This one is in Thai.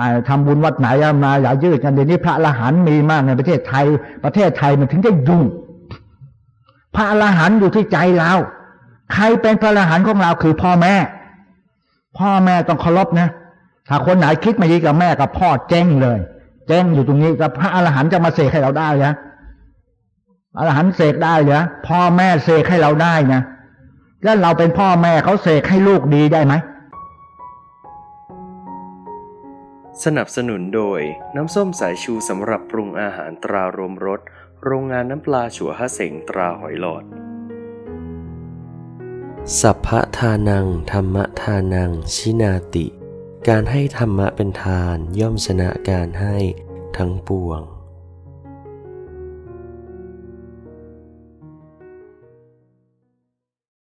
ไปทำบุญวัดไหนมาอย่ายืดกันเดี๋ยวนี้พระอรหันมีมากในประเทศไทย ประเทศไทยมันถึงจะยุ่งพระอรหันอยู่ที่ใจเราใครเป็นพระอรหันของเราคือพ่อแม่ พ่อแม่ต้องเคารพนะถ้าคนไหนคิดไม่ดีกับแม่กับพ่อเจ๊งเลยเจ๊งอยู่ตรงนี้กับพระอรหันต์จะมาเสกให้เราได้นะอรหันต์เสกได้เหรอพ่อแม่เสกให้เราได้นะแล้วเราเป็นพ่อแม่เขาเสกให้ลูกดีได้ไหม สนับสนุนโดย น้ำส้มสายชูสำหรับปรุงอาหารตรารมรส โรงงานน้ำปลาฉัวฮะเสงตราหอยหลอด สัพพะทานัง ธรรมทานัง ชินาติ การให้ธรรมะเป็นทานย่อมชนะการให้ทั้งปวง